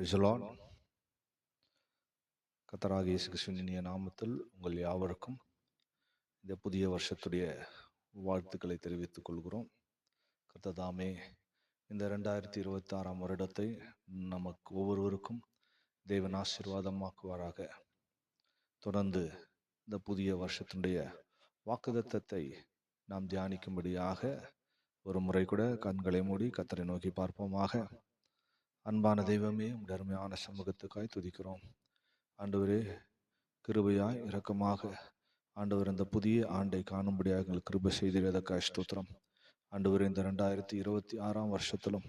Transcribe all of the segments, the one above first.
ரிசலான் கத்தராக இயேசு கிறிஸ்துவின் நாமத்தில் உங்கள் யாவருக்கும் இந்த புதிய வருஷத்துடைய வாழ்த்துக்களை தெரிவித்துக் கொள்கிறோம். கர்த்ததாமே இந்த ரெண்டாயிரத்தி இருபத்தி ஆறாம் வருடத்தை நமக்கு ஒவ்வொருவருக்கும் தேவன் ஆசீர்வாதமாக்குவாராக. தொடர்ந்து இந்த புதிய வருஷத்தினுடைய வாக்குதத்தத்தை நாம் தியானிக்கும்படியாக ஒரு முறை கூட கண்களை மூடி கத்தரை நோக்கி பார்ப்போமாக. அன்பான தெய்வமே உடைய அருமையான சமூகத்துக்காய் துதிக்கிறோம். ஆண்டவரே கிருபையாய் இரக்கமாக ஆண்டவர் இந்த புதிய ஆண்டை காணும்படியாக எங்கள் கிருபை செய்திருவதற்காக ஸ்தோத்திரம். ஆண்டவர் இந்த ரெண்டாயிரத்தி இருபத்தி ஆறாம் வருஷத்திலும்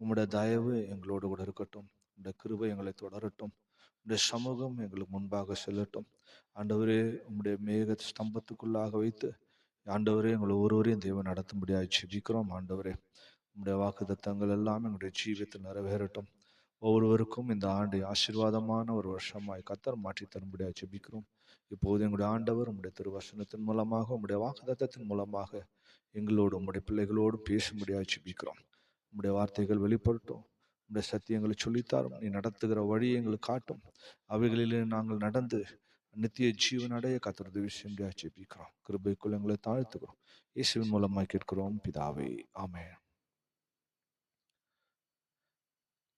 உம்முடைய தயவு எங்களோடு கூட இருக்கட்டும். உம்முடைய கிருபை எங்களை தொடரட்டும். உம்முடைய சமூகம் எங்களுக்கு முன்பாக செல்லட்டும். ஆண்டவரே உம்முடைய மேக ஸ்தம்பத்துக்குள்ளாக வைத்து ஆண்டவரே எங்களை ஒருவரையும் தெய்வம் நடத்தும்படியாக செபிக்கிறோம் ஆண்டவரே உங்களுடைய வாக்கு தத்தங்கள் எல்லாம் எங்களுடைய ஜீவியத்தில் நிறைவேறட்டும். ஒவ்வொருவருக்கும் இந்த ஆண்டு ஆசீர்வாதமான ஒரு வருஷமாய் கத்தர் மாற்றி தரும்படியாக ஜெபிக்கிறோம். இப்போது எங்களுடைய ஆண்டவர் உங்களுடைய திருவசனத்தின் மூலமாக உங்களுடைய வாக்குதத்தின் மூலமாக எங்களோடு உங்களுடைய பிள்ளைகளோடு பேசும்படியாக ஜெபிக்கிறோம். உங்களுடைய வார்த்தைகள் வெளிப்படட்டும். உங்களுடைய சத்தியங்களை சொல்லித்தாரும். நீ நடத்துகிற வழியை எங்களுக்கு காட்டும். அவைகளிலே நாங்கள் நடந்து நித்திய ஜீவன் அடைய விஷயம் உதவி ஜெபிக்கிறோம். கிருபைக்குள் எங்களை தாழ்த்துக்கிறோம் இயேசுவின் மூலமாக கேட்கிறோம். பிதாவே ஆமே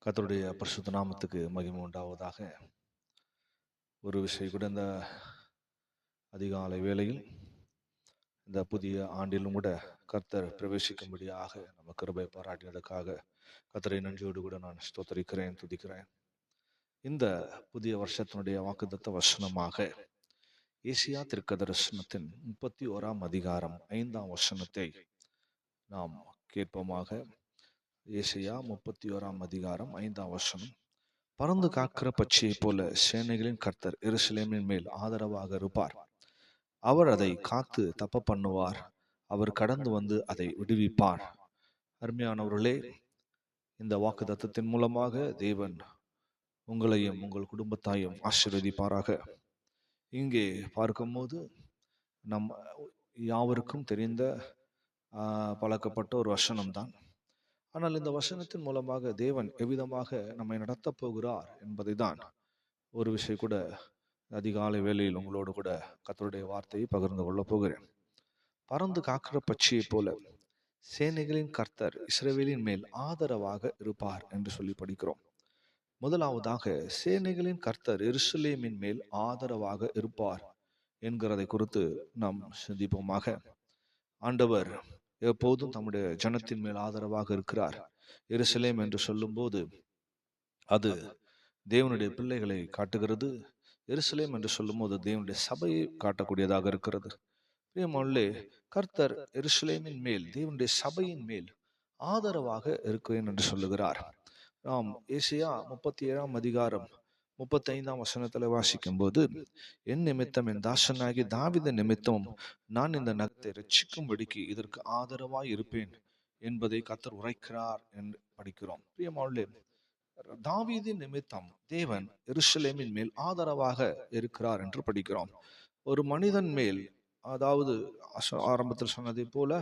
கத்தருடைய பரிசுத்த நாமத்துக்கு மகிமை உண்டாவதாக. ஒரு விஷயம் கூட இந்த அதிகாலை வேளையில் இந்த புதிய ஆண்டிலும் கூட கர்த்தர் பிரவேசிக்கும்படியாக நம்ம கிருபை பாராட்டினதுக்காக கர்த்தரை நன்றியோடு கூட நான் ஸ்தோத்தரிக்கிறேன் துதிக்கிறேன். இந்த புதிய வருஷத்தினுடைய வாக்குத்தத்த வசனமாக ஏசியா திருக்க தரிசனத்தின் முப்பத்தி ஓராம் அதிகாரம் ஐந்தாம் வசனத்தை நாம் கேட்போமாக. ஏசையா முப்பத்தி ஓராம் அதிகாரம் ஐந்தாம் வசனம். பறந்து காக்கிற பட்சியைப் போல சேனைகளின் கர்த்தர் எருசலேமின் மேல் ஆதரவாக இருப்பார். அவர் அதை காத்து தப்ப பண்ணுவார் அவர் கடந்து வந்து அதை விடுவிப்பார். அருமையானவர்களே இந்த வாக்கு தத்தத்தின் மூலமாக தேவன் உங்களையும் உங்கள் குடும்பத்தாயும் ஆசீர்வதிப்பாராக. இங்கே பார்க்கும்போது நம் யாவருக்கும் தெரிந்த பழக்கப்பட்ட ஒரு வசனம்தான். ஆனால் இந்த வசனத்தின் மூலமாக தேவன் எவ்விதமாக நம்மை நடத்தப் போகிறார் என்பதை தான் ஒரு விஷயம் கூட அதிகாலை வேளையில் உங்களோடு கூட கத்தருடைய வார்த்தையை பகிர்ந்து கொள்ளப் போகிறேன். பறந்து காக்கிற பட்சியைப் போல சேனைகளின் கர்த்தர் இஸ்ரேவேலின் மேல் ஆதரவாக இருப்பார் என்று சொல்லி படிக்கிறோம். முதலாவதாக சேனைகளின் கர்த்தர் எருசலேமின் மேல் ஆதரவாக இருப்பார் என்கிறதை குறித்து நாம் சிந்திப்போமாக. ஆண்டவர் எப்போதும் தம்முடைய ஜனத்தின் மேல் ஆதரவாக இருக்கிறார். எருசலேம் என்று சொல்லும்போது அது தேவனுடைய பிள்ளைகளை காட்டுகிறது. எருசலேம் என்று சொல்லும்போது தேவனுடைய சபையை காட்டக்கூடியதாக இருக்கிறது. பிரியமானே கர்த்தர் எருசலேமின் மேல் தேவனுடைய சபையின் மேல் ஆதரவாக இருக்கிறேன் என்று சொல்லுகிறார். நாம் ஏசியா முப்பத்தி ஏழாம் அதிகாரம். முப்பத்தைந்தாம் வசனத்துல வாசிக்கும் போது என் நிமித்தம் என் தாசனாகி தாவித நிமித்தம் நான் இந்த நகத்தை ரட்சிக்கும்படிக்கு இதற்கு ஆதரவாய் இருப்பேன் என்பதை கத்தர் உரைக்கிறார் என்று படிக்கிறோம். பிரியமானே தாவீதின் நிமித்தம் தேவன் எருசலேமின் மேல் ஆதரவாக இருக்கிறார் என்று படிக்கிறோம். ஒரு மனிதன் மேல் அதாவது ஆரம்பத்தில் சொன்னதை போல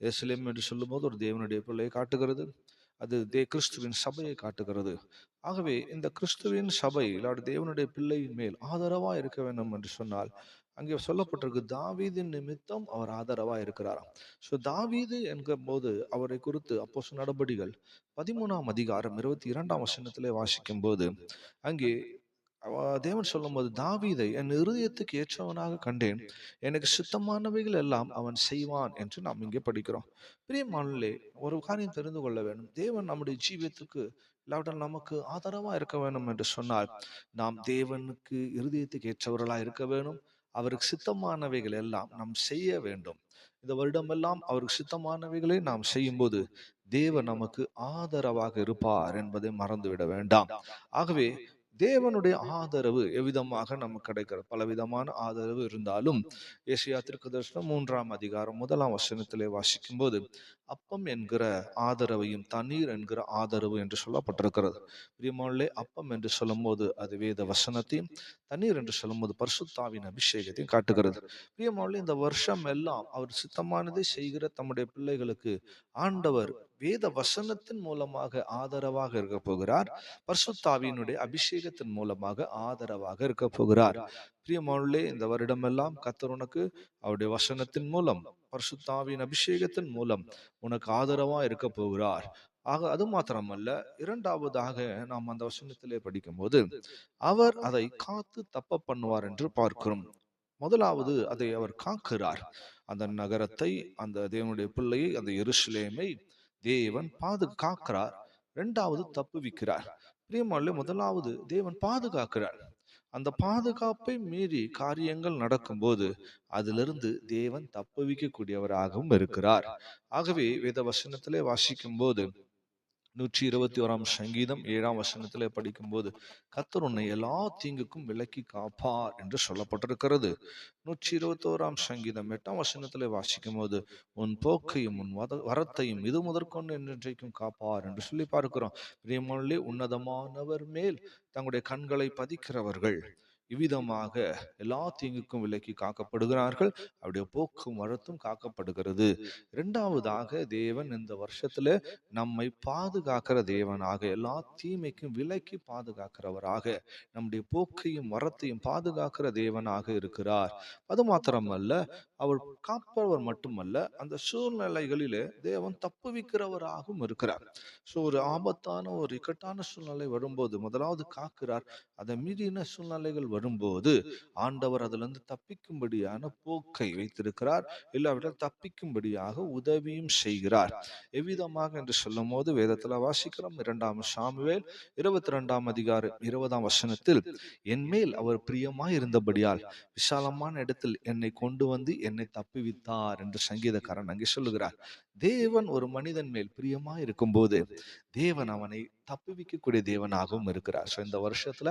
எருசலேம் என்று சொல்லும்போது ஒரு தேவனுடைய பிள்ளையை காட்டுகிறது. அது தே கிறிஸ்துவின் சபையை காட்டுகிறது. ஆகவே இந்த கிறிஸ்துவின் சபை இல்லாட தேவனுடைய பிள்ளையின் மேல் ஆதரவா இருக்க வேண்டும் என்று சொன்னால் அங்கே சொல்லப்பட்டிருக்கு தாவீதின் நிமித்தம் அவர் ஆதரவா இருக்கிறாராம். ஸோ தாவீது என்கும் போது அவரை குறித்து அப்போ நடபடிகள் பதிமூணாம் அதிகாரம் இருபத்தி இரண்டாம் வசனத்திலே வாசிக்கும் போது அங்கே தேவன் தேவன் சொல்லும்போது தாவீதை என் இருதயத்துக்கு ஏற்றவனாக கண்டேன். எனக்கு சுத்தமானவைகள் எல்லாம் அவன் செய்வான் என்று நாம் இங்கே படிக்கிறோம். பிரியமானே ஒரு காரியம் தெரிந்து கொள்ள வேண்டும். தேவன் நம்முடைய ஜீவியத்துக்கு இல்லாவிட்டால் நமக்கு ஆதரவா இருக்க வேண்டும் என்று சொன்னால் நாம் தேவனுக்கு இருதயத்துக்கு ஏற்றவர்களாக இருக்க வேணும் அவருக்கு சித்தமானவைகள் எல்லாம் நாம் செய்ய வேண்டும். இந்த வருடமெல்லாம் அவருக்கு சித்தமானவைகளை நாம் செய்யும்போது தேவன் நமக்கு ஆதரவாக இருப்பார் என்பதை மறந்துவிட வேண்டாம். ஆகவே தேவனுடைய ஆதரவு எவ்விதமாக நமக்கு கிடைக்கிறது பலவிதமான ஆதரவு இருந்தாலும் ஏசியா தீர்க்கதரிசனம் மூன்றாம் அதிகாரம் முதலாம் வசனத்திலே வாசிக்கும் போது அப்பம் என்கிற ஆதரவையும் தண்ணீர் என்கிற ஆதரவு என்று சொல்லப்பட்டிருக்கிறது. பிரியமானே அப்பம் என்று சொல்லும்போது அது வேத வசனத்தையும் தண்ணீர் என்று சொல்லும்போது பரிசுத்தாவின் அபிஷேகத்தையும் காட்டுகிறது. பிரியமானே இந்த வருஷம் எல்லாம் அவர் சித்தமானதை செய்கிற தம்முடைய பிள்ளைகளுக்கு ஆண்டவர் வேத வசனத்தின் மூலமாக ஆதரவாக இருக்க போகிறார். பர்சுத்தாவியினுடைய அபிஷேகத்தின் மூலமாக ஆதரவாக இருக்க போகிறார். பிரியமானே இந்த வருடமெல்லாம் கத்தர் உனக்கு அவருடைய வசனத்தின் மூலம் பரிசுத்தாவின் அபிஷேகத்தின் மூலம் உனக்கு ஆதரவா இருக்க போகிறார். ஆக அது மாத்திரமல்ல இரண்டாவதாக நாம் அந்த வசனத்திலே படிக்கும்போது அவர் அதை காத்து தப்ப பண்ணுவார் என்று பார்க்கிறோம். முதலாவது அதை அவர் காக்கிறார். அந்த நகரத்தை அந்த தேவனுடைய பிள்ளையை அந்த எருசலேமை தேவன் பாதுகாக்கிறார். இரண்டாவது தப்புவிக்கிறார் பிரியமாலே முதலாவது தேவன் பாதுகாக்கிறார். அந்த பாதுகாப்பை மீறி காரியங்கள் நடக்கும்போது அதிலிருந்து தேவன் தப்புவிக்கக்கூடியவராகவும் இருக்கிறார். ஆகவே வேத வசனத்திலே வாசிக்கும் போது நூற்றி இருபத்தி ஓராம் சங்கீதம் ஏழாம் வசனத்திலே படிக்கும்போது கத்தர் உன்னை எல்லா தீங்குக்கும் விலக்கி காப்பார் என்று சொல்லப்பட்டிருக்கிறது. நூற்றி இருபத்தி ஓராம் சங்கீதம் எட்டாம் வசனத்திலே வாசிக்கும் போது உன் போக்கையும் உன் வத வரத்தையும் இது முதற்கொண்டு என்றைக்கும் காப்பார் என்று சொல்லி பார்க்கிறோம். பிரியமொழி உன்னதமானவர் மேல் தங்களுடைய கண்களை பதிக்கிறவர்கள் இவ்விதமாக எல்லா தீங்குக்கும் விலக்கி காக்கப்படுகிறார்கள். அவருடைய போக்கும் வரத்தும் காக்கப்படுகிறது. இரண்டாவதாக தேவன் இந்த வருஷத்துல நம்மை பாதுகாக்கிற தேவனாக எல்லா தீமைக்கும் விலக்கி பாதுகாக்கிறவராக நம்முடைய போக்கையும் வரத்தையும் பாதுகாக்கிற தேவனாக இருக்கிறார். அது மாத்திரமல்ல அவர் காப்பவர் மட்டுமல்ல அந்த சூழ்நிலைகளிலே தேவன் தப்புவிக்கிறவராகவும் இருக்கிறார். ஸோ ஒரு ஆபத்தான ஒரு இக்கட்டான சூழ்நிலை வரும்போது முதலாவது காக்கிறார். அதை மீறின சூழ்நிலைகள் வரும்போது ஆண்டவர் அதிலிருந்து தப்பிக்கும்படியான போக்கை வைத்திருக்கிறார். இல்லாவிட்டால் தப்பிக்கும்படியாக உதவியும் செய்கிறார். எவ்விதமாக என்று சொல்லும் போது வேதத்தில் வாசிக்கிறோம் இரண்டாம் சாமுவேல் இருபத்தி ரெண்டாம் அதிகாரம் இருபதாம் வசனத்தில் என் மேல் அவர் பிரியமாய் இருந்தபடியால் விசாலமான இடத்தில் என்னை கொண்டு வந்து என்னை தப்புவித்தார் என்று சங்கீதக்காரன் அங்கே சொல்லுகிறார். தேவன் ஒரு மனிதன் மேல் பிரியமா இருக்கும்போது தேவன் அவனை தப்புவிக்கக்கூடிய தேவனாகவும் இருக்கிறார். ஸோ இந்த வருஷத்துல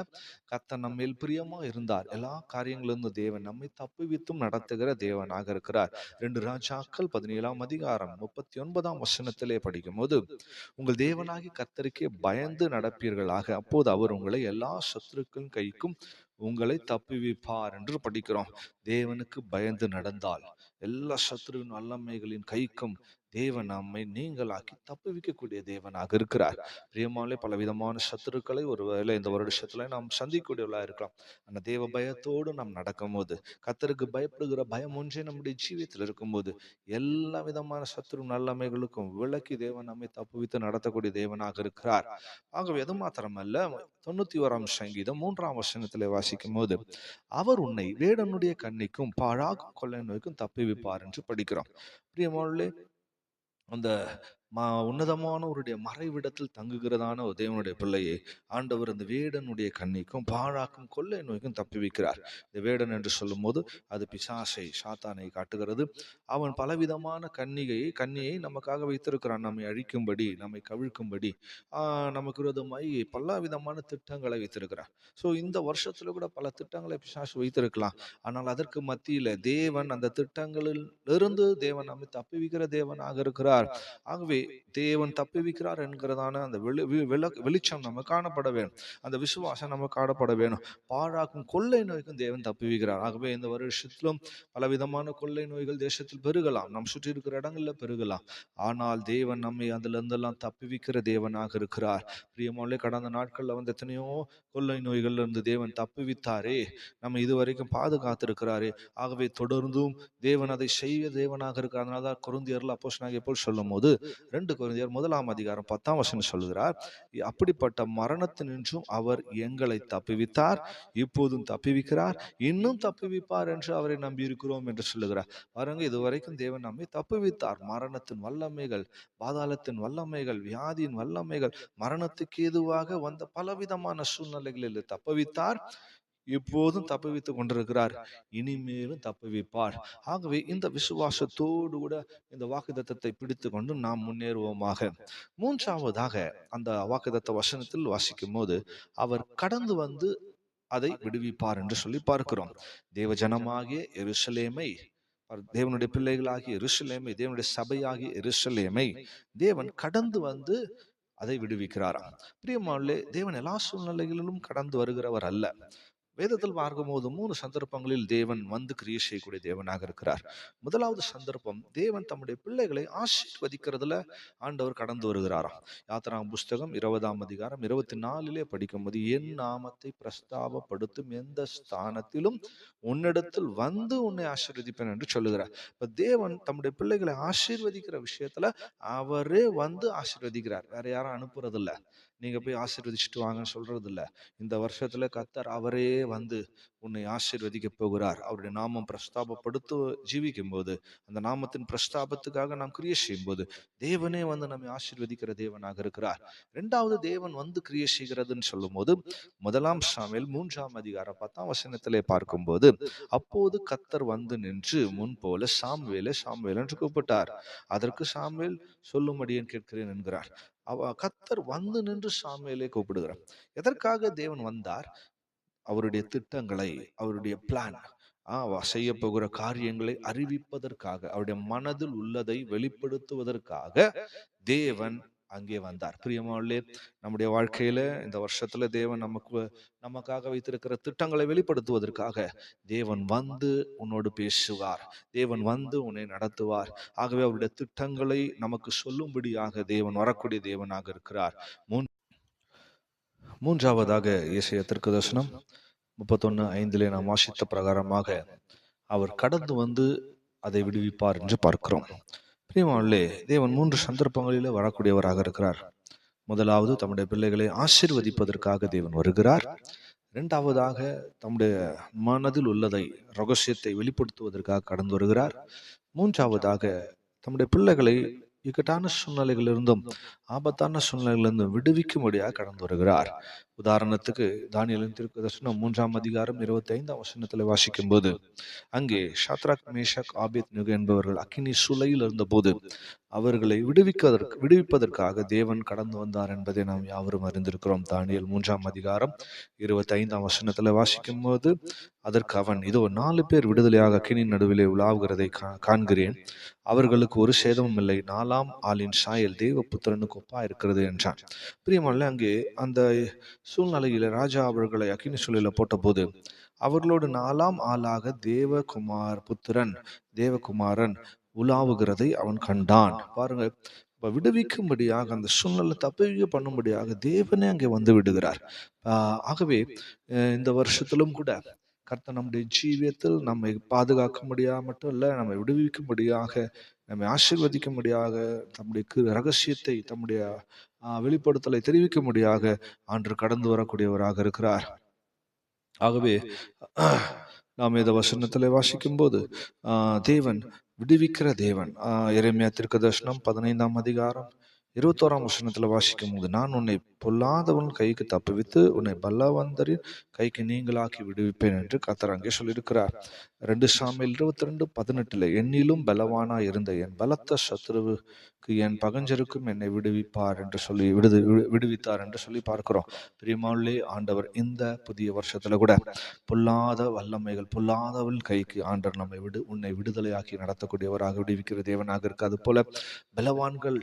கத்த நம்மேல் பிரியமா இருந்தார். எல்லா காரியங்களிலிருந்து தேவன் நம்மை தப்புவித்தும் நடத்துகிற தேவனாக இருக்கிறார். ரெண்டு ராஜாக்கள் பதினேழாம் அதிகாரம் முப்பத்தி ஒன்பதாம் வசனத்திலே படிக்கும் போது உங்கள் தேவனாகி கத்தருக்கே பயந்து நடப்பீர்களாக. அப்போது அவர் உங்களை எல்லா சத்துருக்கள் கைக்கும் உங்களை தப்புவிப்பார் என்று படிக்கிறோம். தேவனுக்கு பயந்து நடந்தால் எல்லா சத்ருவின் வல்லமைகளின் கைக்கும் தேவன் நம்மை நீங்களாக்கி தப்புவிக்கக்கூடிய தேவனாக இருக்கிறார். பிரியமாலே பலவிதமான சத்துருக்களை ஒருவேளை இந்த வருடத்துல நாம் சந்திக்கக்கூடியவர்களா இருக்கலாம். அந்த தேவ பயத்தோடு நாம் நடக்கும்போது கத்தருக்கு பயப்படுகிற பயம் ஒன்றே நம்முடைய ஜீவியத்தில் இருக்கும்போது எல்லா விதமான சத்துரு நல்லமைகளுக்கும் விளக்கி தேவன் நம்மை தப்புவித்து நடத்தக்கூடிய தேவனாக இருக்கிறார். ஆகவே அது மாத்திரமல்ல தொண்ணூத்தி ஓராம் சங்கீதம் மூன்றாம் வசனத்தில் வாசிக்கும் போது அவர் உன்னை வேடனுடைய கண்ணிக்கும் பாழாகும் கொள்ளை நோய்க்கும் தப்புவிப்பார் என்று படிக்கிறோம். பிரியமானே அந்த மா உன்னதமானவருடைய மறைவிடத்தில் தங்குகிறதான ஒரு தேவனுடைய பிள்ளையை ஆண்டவர் அந்த வேடனுடைய கண்ணிக்கும் பாழாக்கும் கொள்ளை நோய்க்கும் தப்பி வைக்கிறார். இந்த வேடன் என்று சொல்லும் போது அது பிசாசை சாத்தானை காட்டுகிறது. அவன் பலவிதமான கன்னிகையை கன்னியை நமக்காக வைத்திருக்கிறான். நம்மை அழிக்கும்படி நம்மை கவிழ்க்கும்படி நமக்கு விரோதமாய் பல விதமான திட்டங்களை வைத்திருக்கிறார். ஸோ இந்த வருஷத்துல கூட பல திட்டங்களை பிசாசு வைத்திருக்கலாம். ஆனால் அதற்கு மத்தியில தேவன் அந்த திட்டங்களில் இருந்து தேவன் நம்மை தப்புவிக்கிற தேவனாக இருக்கிறார். ஆகவே தேவன் தப்புவிக்கிறார் என்கிறதான அந்த வெளி வெளிச்சம் நம்ம காணப்பட வேணும். அந்த விசுவாசம் நம்ம காணப்பட வேணும். பாழாக்கும் கொள்ளை நோய்க்கும் தேவன் தப்புவிக்கிறார் ஆகவே இந்த வருஷத்திலும் பலவிதமான கொள்ளை நோய்கள் தேசத்தில் பெருகலாம். நம் சுற்றி இருக்கிற இடங்கள்ல பெருகலாம். ஆனால் தேவன் நம்மை அதுல இருந்தெல்லாம் தப்புவிக்கிற தேவனாக இருக்கிறார். பிரியமாலே கடந்த நாட்கள்ல வந்து எத்தனையோ கொள்ளை நோய்கள்ல இருந்து தேவன் தப்புவித்தாரே நம்ம இதுவரைக்கும் பாதுகாத்திருக்கிறாரே. ஆகவே தொடர்ந்தும் தேவன் அதை செய்ய தேவனாக இருக்கிறார். அதனால தான் குருந்தியர்ல அப்போஸ்தலனாகிய போல் சொல்லும் போது ரெண்டு குழந்தையர் முதலாம் அதிகாரம் பத்தாம் வசனம் சொல்லுகிறார் அப்படிப்பட்ட மரணத்தினின்றும் அவர் எங்களை தப்புவித்தார் இப்போதும் தப்புவிக்கிறார் இன்னும் தப்புவிப்பார் என்று அவரை நம்பி இருக்கிறோம் என்று சொல்லுகிறார். பாருங்க இதுவரைக்கும் தேவன் நம்மை தப்புவித்தார். மரணத்தின் வல்லமைகள் பாதாளத்தின் வல்லமைகள் வியாதியின் வல்லமைகள் மரணத்துக்கு ஏதுவாக வந்த பலவிதமான சூழ்நிலைகளில் தப்புவித்தார். இப்போதும் தப்புவித்துக் கொண்டிருக்கிறார். இனிமேலும் தப்புவிப்பார் ஆகவே இந்த விசுவாசத்தோடு கூட இந்த வாக்குத்தத்தத்தை பிடித்து கொண்டு நாம் முன்னேறுவோமாக. மூன்றாவதாக அந்த வாக்குத்தத்த வசனத்தில் வாசிக்கும் போது அவர் கடந்து வந்து அதை விடுவிப்பார் என்று சொல்லி பார்க்கிறோம். தேவ ஜனமாகிய எருசலேமை தேவனுடைய பிள்ளைகளாகிய எருசலேமை தேவனுடைய சபையாகிய எருசலேமை தேவன் கடந்து வந்து அதை விடுவிக்கிறாராம். பிரியமானே தேவன் எல்லா சூழ்நிலைகளிலும் கடந்து வருகிறவர் அல்ல. வேதத்தில் பார்க்கும்போது மூணு சந்தர்ப்பங்களில் தேவன் வந்து கிரியை செய்யக்கூடிய தேவனாக இருக்கிறார். முதலாவது சந்தர்ப்பம் தேவன் தம்முடைய பிள்ளைகளை ஆசீர்வதிக்கிறதுல ஆண்டவர் கடந்து வருகிறாராம். யாத்திராம் புஸ்தகம் இருபதாம் அதிகாரம் இருபத்தி நாலிலே படிக்கும்போது என் நாமத்தை பிரஸ்தாபப்படுத்தும் எந்த ஸ்தானத்திலும் உன்னிடத்தில் வந்து உன்னை ஆசீர்வதிப்பேன் என்று சொல்லுகிறார். இப்ப தேவன் தம்முடைய பிள்ளைகளை ஆசீர்வதிக்கிற விஷயத்துல அவரே வந்து ஆசீர்வதிக்கிறார். வேற யாரும் அனுப்புறது நீங்கள் நீங்க போய் ஆசீர்வதிச்சுட்டு வாங்கன்னு சொல்கிறது இல்லை இந்த வருஷத்துல கத்தர் அவரே வந்து உன்னை ஆசீர்வதிக்க போகிறார். அவருடைய நாமம் பிரஸ்தாபப்படுத்த ஜீவிக்கும் போது அந்த நாமத்தின் பிரஸ்தாபத்துக்காக நாம் கிரியை செய்யும் போது தேவனே வந்து நம்மை ஆசீர்வதிக்கிற தேவனாக இருக்கிறார். ரெண்டாவது தேவன் வந்து கிரியை செய்கிறதுன்னு சொல்லும் போது முதலாம் சாமியில் மூன்றாம் அதிகாரம் பத்தாம் வசனத்திலே பார்க்கும்போது அப்போது கத்தர் வந்து நின்று முன் போல சாம்வேலை சாம்வேல் என்று கூப்பிட்டார். அதற்கு சாம்வேல் சொல்லும்படியேன் கேட்கிறேன் என்கிறார். அவ கத்தர் வந்து நின்று சாமியிலே கூப்பிடுகிறார். எதற்காக தேவன் வந்தார்? அவருடைய திட்டங்களை அவருடைய பிளான் செய்ய போகிற காரியங்களை அறிவிப்பதற்காக அவருடைய மனதில் உள்ளதை வெளிப்படுத்துவதற்காக தேவன் அங்கே வந்தார். பிரியமாவிலே நம்முடைய வாழ்க்கையில இந்த வருஷத்துல தேவன் நமக்கு நமக்காக வைத்திருக்கிற திட்டங்களை வெளிப்படுத்துவதற்காக தேவன் வந்து உன்னோடு பேசுவார். தேவன் வந்து உன்னை நடத்துவார். ஆகவே அவருடைய திட்டங்களை நமக்கு சொல்லும்படியாக தேவன் வரக்கூடிய தேவனாக இருக்கிறார். மூன் மூன்றாவதாக இயேசைய திருக்கு தர்சனம் முப்பத்தொன்னு ஐந்திலே நாம் வாசித்த பிரகாரமாக அவர் கடந்து வந்து அதை விடுவிப்பார் என்று பார்க்கிறோம். பிரியமானே தேவன் மூன்று சந்தர்ப்பங்களிலே வரக்கூடியவராக இருக்கிறார். முதலாவது தம்முடைய பிள்ளைகளை ஆசிர்வதிப்பதற்காக தேவன் வருகிறார். இரண்டாவதாக தம்முடைய மனதில் உள்ளதை ரகசியத்தை வெளிப்படுத்துவதற்காக கடந்து வருகிறார். மூன்றாவதாக தம்முடைய பிள்ளைகளை இக்கட்டான சூழ்நிலைகளிலிருந்தும் ஆபத்தான சூழ்நிலையிலிருந்து விடுவிக்கும்படியாக கடந்து வருகிறார். உதாரணத்துக்கு தானியலின் திருக்கு தர்சனம் மூன்றாம் அதிகாரம் இருபத்தி ஐந்தாம் வசனத்தில் வாசிக்கும் போது அங்கே ஷாத்ராக் மேஷக் ஆபித் நுகு என்பவர்கள் அக்கினி சுலையில் இருந்தபோது அவர்களை விடுவிப்பதற்கு விடுவிப்பதற்காக தேவன் கடந்து வந்தார் என்பதை நாம் யாவரும் அறிந்திருக்கிறோம். தானியல் மூன்றாம் அதிகாரம் இருபத்தி ஐந்தாம் வசனத்தில் வாசிக்கும் போது அதற்கு அவன் இதோ நாலு பேர் விடுதலையாக அக்கினி நடுவிலே உலாவுகிறதை காண்கிறேன். அவர்களுக்கு ஒரு சேதமும் இல்லை. நாலாம் ஆளின் சாயல் தேவ புத்திரனுக்கு கொப்பா இருக்கிறது என்றான். பிரியமல்ல அங்கே அந்த சூழ்நிலையில் ராஜா அவர்களை அக்கினி சூழலில் போட்டபோது அவர்களோடு நாலாம் ஆளாக தேவகுமார் புத்திரன் தேவகுமாரன் உலாவுகிறதை அவன் கண்டான். பாருங்க இப்போ விடுவிக்கும்படியாக அந்த சூழ்நிலை தப்பிக்க பண்ணும்படியாக தேவனே அங்கே வந்து விடுகிறார். ஆகவே இந்த வருஷத்திலும் கூட கர்த்த நம்முடைய ஜீவியத்தில் நம்மை பாதுகாக்க முடியாத மட்டும் இல்லை நம்மை விடுவிக்கும்படியாக நம்மை ஆசிர்வதிக்கும்படியாக தம்முடைய ரகசியத்தை தம்முடைய வெளிப்படுத்தலை தெரிவிக்க முடியாக அன்று கடந்து வரக்கூடியவராக இருக்கிறார். ஆகவே நாம் இந்த வசனத்தில் வாசிக்கும் போது தேவன் விடுவிக்கிற தேவன். இறைமையா திருக்க தர்ஷனம் பதினைந்தாம் அதிகாரம் இருபத்தோராம் வசனத்துல வாசிக்கும் போது நான் உன்னை பொல்லாதவன் கைக்கு தப்புவித்து உன்னை பல்லவந்தரின் கைக்கு நீங்களாக்கி விடுவிப்பேன் என்று கத்தர் அங்கே சொல்லியிருக்கிறார். ரெண்டு சாமியில் இருபத்தி ரெண்டு பதினெட்டுல என்னிலும் பலவானா இருந்த என் பலத்த சத்ருவுக்கு என் பகஞ்சருக்கும் என்னை விடுவிப்பார் என்று சொல்லி விடுது விடுவித்தார் என்று சொல்லி பார்க்கிறோம். பிரியமாவுள்ளே ஆண்டவர் இந்த புதிய வருஷத்துல கூட பொல்லாத வல்லமைகள் பொல்லாதவள் கைக்கு ஆண்டவர் நம்மை விடு உன்னை விடுதலையாக்கி நடத்தக்கூடியவராக விடுவிக்கிற தேவனாக இருக்கு அது போல. பலவான்கள்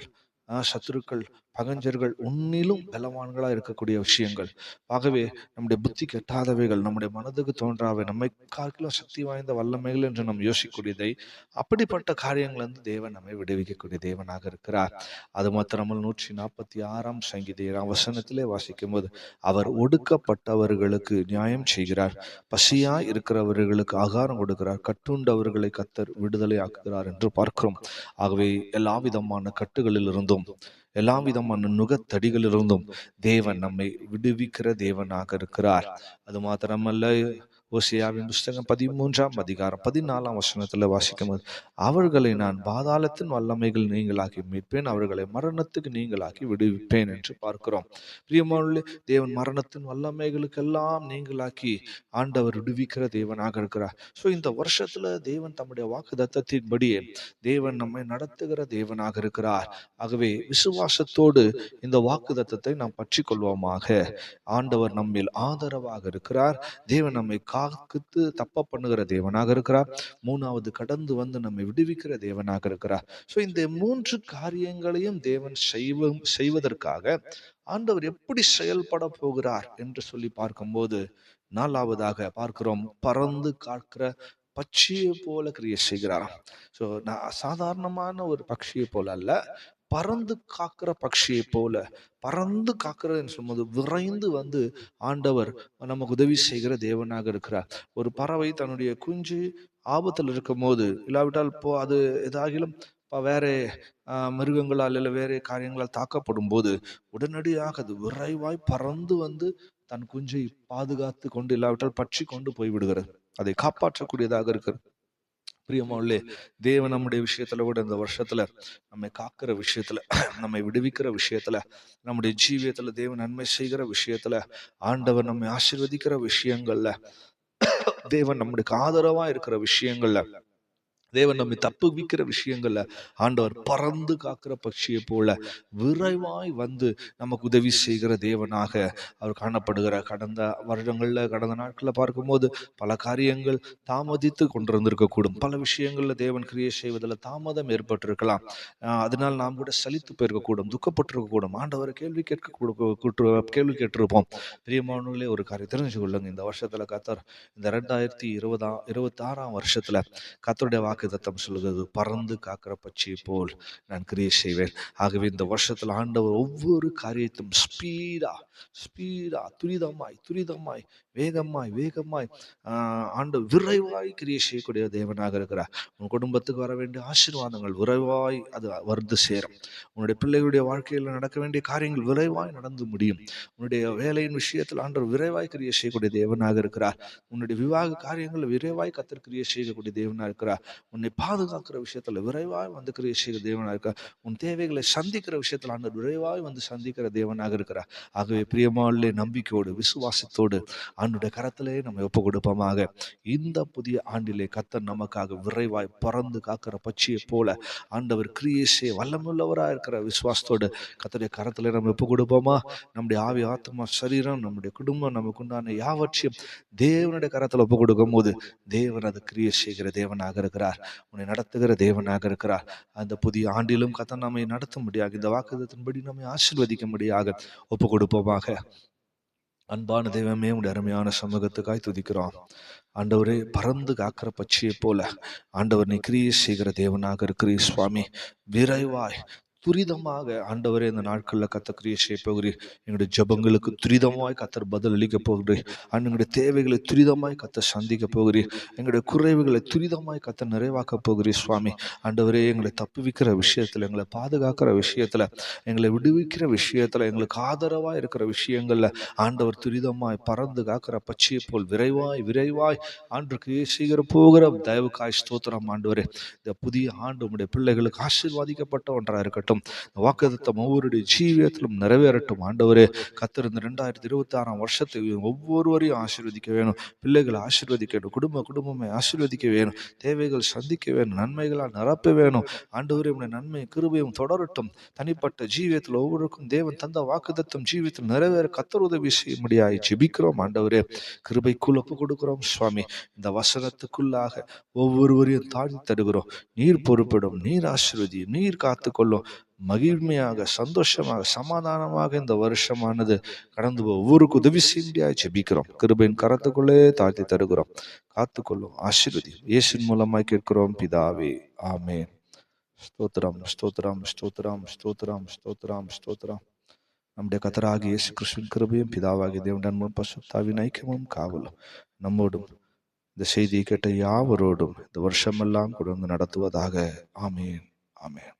சத்துருக்கள் பகஞ்சர்கள் உன்னிலும் பலவான்களா இருக்கக்கூடிய விஷயங்கள். ஆகவே நம்முடைய புத்தி கெட்டாதவைகள் நம்முடைய மனதுக்கு தோன்றாவை நம்மை காக்கிலும் சக்தி வாய்ந்த வல்லமைகள் என்று நாம் யோசிக்கக்கூடியதை அப்படிப்பட்ட காரியங்கள் வந்து தேவன் நம்மை விடுவிக்கக்கூடிய தேவனாக இருக்கிறார். அது மாத்திரமல் நூற்றி நாற்பத்தி ஆறாம் சங்கீத வசனத்திலே வாசிக்கும் போது அவர் ஒடுக்கப்பட்டவர்களுக்கு நியாயம் செய்கிறார். பசியா இருக்கிறவர்களுக்கு ஆகாரம் கொடுக்கிறார். கட்டுண்டவர்களை கத்தர் விடுதலை ஆக்குகிறார் என்று பார்க்கிறோம். ஆகவே எல்லா விதமான கட்டுகளில் இருந்தும் எல்லா விதமான நுகத்தடிகளிலிருந்தும் தேவன் நம்மை விடுவிக்கிற தேவனாக இருக்கிறார். அது மாத்திரமல்ல ஓசியாவின் புஸ்தகம் பதிமூன்றாம் அதிகாரம் பதினாலாம் வசனத்தில் வாசிக்கும் போது அவர்களை நான் பாதாளத்தின் வல்லமைகள் நீங்களாக்கி மீட்பேன் அவர்களை மரணத்துக்கு நீங்களாக்கி விடுவிப்பேன் என்று பார்க்கிறோம். பிரியமான தேவன் மரணத்தின் வல்லமைகளுக்கெல்லாம் நீங்களாக்கி ஆண்டவர் விடுவிக்கிற தேவனாக இருக்கிறார். ஸோ இந்த வருஷத்துல தேவன் தம்முடைய வாக்கு தத்தத்தின்படியே தேவன் நம்மை நடத்துகிற தேவனாக இருக்கிறார். ஆகவே விசுவாசத்தோடு இந்த வாக்கு தத்தத்தை நாம் பற்றி கொள்வோமாக ஆண்டவர் நம்மில் ஆதரவாக இருக்கிறார். தேவன் நம்மை கா காக்குத்து தப்ப பண்ணுகிற தேவனாக இருக்கிறார். மூணாவது கடந்து வந்து நம்மை விடுவிக்கிற தேவனாக இருக்கிறார். ஸோ இந்த மூன்று காரியங்களையும் தேவன் செய்வ செய்வதற்காக ஆண்டவர் எப்படி செயல்பட போகிறார் என்று சொல்லி பார்க்கும்போது நாலாவதாக பார்க்கிறோம். பறந்து காக்கிற பட்சியை போல கிரியை செய்கிறாராம். ஸோ நான் சாதாரணமான ஒரு பட்சியை போல அல்ல. பறந்து காக்கிற பக்ஷியை போல பறந்து காக்கிறதுன்னு சொல்லும்போது விரைந்து வந்து ஆண்டவர் நமக்கு உதவி செய்கிற தேவனாக இருக்கிறார். ஒரு பறவை தன்னுடைய குஞ்சு ஆபத்தில் இருக்கும் போது இல்லாவிட்டால் இப்போ அது எதாகிலும் இப்போ வேற மிருகங்களால் இல்லை வேற காரியங்களால் தாக்கப்படும் போது உடனடியாக அது விரைவாய் பறந்து வந்து தன் குஞ்சை பாதுகாத்து கொண்டு இல்லாவிட்டால் பற்றி கொண்டு போய் விடுகிறது அதை காப்பாற்றக்கூடியதாக இருக்கிறது. பிரியமாவுள்ளே தேவன் நம்முடைய விஷயத்துல விட இந்த வருஷத்துல நம்மை காக்கிற விஷயத்துல நம்மை விடுவிக்கிற விஷயத்துல நம்முடைய ஜீவியத்துல தேவன் நன்மை செய்கிற விஷயத்துல ஆண்டவர் நம்மை ஆசீர்வதிக்கிற விஷயங்கள்ல தேவன் நம்முடைய ஆதரவா இருக்கிற விஷயங்கள்ல தேவன் நம்மை தப்புவிக்கிற விஷயங்கள்ல ஆண்டவர் பறந்து காக்கிற பட்சியை போல விரைவாய் வந்து நமக்கு உதவி செய்கிற தேவனாக அவர் காணப்படுகிற கடந்த வருடங்கள்ல கடந்த நாட்கள்ல பார்க்கும்போது பல காரியங்கள் தாமதித்து கொண்டிருந்திருக்கக்கூடும் பல விஷயங்கள்ல தேவன் கிரியை செய்வதில் தாமதம் ஏற்பட்டிருக்கலாம். அதனால் நாம் கூட சலித்து போயிருக்கக்கூடும் துக்கப்பட்டிருக்கக்கூடும் ஆண்டவர் கேள்வி கேட்க கூட்டு- கேள்வி கேட்டிருப்போம். பிரியமானவர்களே ஒரு காரியம் தெரிஞ்சு கொள்ளுங்க இந்த வருஷத்துல கத்தர் இந்த ரெண்டாயிரத்தி இருபதாம் இருபத்தாறாம் வருஷத்துல கத்தருடைய வாக்கு தத்தம் சொல்லுகிறது. பறந்து காக்கிற பட்சியை போல் நான் கிரியை செய்வேன். ஆகவே இந்த வருஷத்துல ஆண்டவர் ஒவ்வொரு காரியத்தையும் ஸ்பீடா ஸ்பீடா துரிதமாய் துரிதமாய் வேகமாய் வேகமாய் ஆண்டு விரைவாய் கிரியை செய்யக்கூடிய தேவனாக இருக்கிறார். உன் குடும்பத்துக்கு வர வேண்டிய ஆசீர்வாதங்கள் விரைவாய் அது வந்து சேரும். உன்னுடைய பிள்ளைகளுடைய வாழ்க்கையில் நடக்க வேண்டிய காரியங்கள் விரைவாய் நடந்து முடியும். உன்னுடைய வேலையின் விஷயத்தில் ஆண்டவர் விரைவாய் கிரியை செய்யக்கூடிய தேவனாக இருக்கிறார். உன்னுடைய விவாக காரியங்கள் விரைவாய் கத்தர் கிரியை செய்யக்கூடிய தேவனாக இருக்கிறார். உன்னை பாதுகாக்கிற விஷயத்தில் விரைவாய் வந்து கிரியை செய்கிற தேவனாக இருக்கிறார். உன் தேவைகளை சந்திக்கிற விஷயத்தில் ஆண்டவர் விரைவாய் வந்து சந்திக்கிற தேவனாக இருக்கிறார். ஆகவே பிரியமாவிலே நம்பிக்கையோடு விசுவாசத்தோடு ஆண்டுடைய கரத்திலே நம்ம ஒப்பு கொடுப்போமாக. இந்த புதிய ஆண்டிலே கத்தர் நமக்காக விரைவாய் பறந்து காக்கிற பட்சியை போல ஆண்டவர் கிரியை செய்ய வல்லமுள்ளவராக இருக்கிற விசுவாசத்தோடு கத்தருடைய கரத்திலே நம்ம ஒப்பு கொடுப்போமா? நம்முடைய ஆவி ஆத்மா சரீரம் நம்முடைய குடும்பம் நமக்கு உண்டான யாவற்றையும் தேவனுடைய கரத்தில் ஒப்பு கொடுக்கும் போது தேவன் அது கிரியை செய்கிற தேவனாக இருக்கிறார். உன்னை நடத்துகிற தேவனாக இருக்கிறார். அந்த புதிய ஆண்டிலும் கத்த நம்மை முடியாது இந்த வாக்குதத்தின்படி நம்மை ஆசீர்வதிக்கும்படியாக ஒப்பு கொடுப்போமாக. அன்பான தெய்வமே உடைய அருமையான சமூகத்துக்காய் துதிக்கிறோம். ஆண்டவரே பறந்து காக்கிற பட்சியை போல ஆண்டவர் நீ கிரியை செய்கிற தேவனாக இருக்கிறீ சுவாமி. விரைவாய் துரிதமாக ஆண்டவரே இந்த நாட்களில் கத்த கிரியை செய்ய போகிறீர். எங்களுடைய ஜபங்களுக்கு துரிதமாய் கத்தர் பதில் அளிக்க போகிறீர். அண்ட் எங்களுடைய தேவைகளை துரிதமாய் கத்த சந்திக்க போகிறீர். எங்களுடைய குறைவுகளை துரிதமாய் கத்த நிறைவாக்க போகிறீர் சுவாமி. ஆண்டவரே எங்களை தப்புவிக்கிற விஷயத்தில் எங்களை பாதுகாக்கிற விஷயத்தில் எங்களை விடுவிக்கிற விஷயத்தில் எங்களுக்கு ஆதரவாக இருக்கிற விஷயங்களில் ஆண்டவர் துரிதமாய் பறந்து காக்கிற பச்சையை போல் விரைவாய் விரைவாய் ஆண்டுக்கு செய்கிற போகிற. தயவுக்காய் ஸ்தோத்திரம் ஆண்டவரே. இந்த புதிய ஆண்டு உடைய பிள்ளைகளுக்கு ஆசீர்வாதிக்கப்பட்ட ஒன்றாக இருக்கட்டும். இந்த வாக்குத்தத்தம் ஒவ்வொருடைய ஜீவியத்திலும் நிறைவேறட்டும். ஆண்டவரே கத்தர் இந்த ரெண்டாயிரத்தி இருபத்தி ஆறாம் வருஷத்தை ஒவ்வொருவரையும் ஆசீர்வதிக்க வேணும். பிள்ளைகளை ஆசீர்வதிக்க வேணும் குடும்ப குடும்பமே ஆசீர்வதிக்க வேணும். தேவைகள் சந்திக்க வேணும். நன்மைகளால் நிரப்ப வேணும். ஆண்டவரே உடைய நன்மையும் கிருபையும் தொடரட்டும். தனிப்பட்ட ஜீவியத்தில் ஒவ்வொருக்கும் தேவன் தந்த வாக்குதத்தம் ஜீவியத்தில் நிறைவேற கத்தர் உதவி செய்ய முடியாது ஜெபிக்கிறோம். ஆண்டவரே கிருபைக்குள் ஒப்பு கொடுக்கிறோம் சுவாமி. இந்த வசனத்துக்குள்ளாக ஒவ்வொருவரையும் தாழ்த்தி தருகிறோம். நீர் பொறுப்பிடும். நீர் ஆசீர்வதி. நீர் காத்துக்கொள்ளும். மகிழ்மையாக சந்தோஷமாக சமாதானமாக இந்த வருஷமானது கடந்து போக ஒவ்வொருக்கு உதவி செய்ய ஜெபிக்கிறோம். கிருபையின் கரத்துக்குள்ளே தாழ்த்தி தருகிறோம். காத்துக்கொள்ளும் ஆசீர்வதி இயேசின் மூலமாய் கேட்கிறோம் பிதாவே. ஆமே ஸ்தோத்ரம் ஸ்தோத்ரம் ஸ்தோத்ரம் ஸ்தோத்ரம் ஸ்தோத்ரம் ஸ்தோத்ரம் நம்முடைய கத்தராகி இயேசு கிறிஸ்துவின் கிருபையும் பிதாவாகி தேவன் அன்பும் பசுத்தாவின் ஐக்கியமும் காவலும் நம்மோடும். இந்த செய்தியை கேட்ட யாவரோடும் இந்த வருஷமெல்லாம் கொண்டு நடத்துவதாக. ஆமேன். ஆமேன்.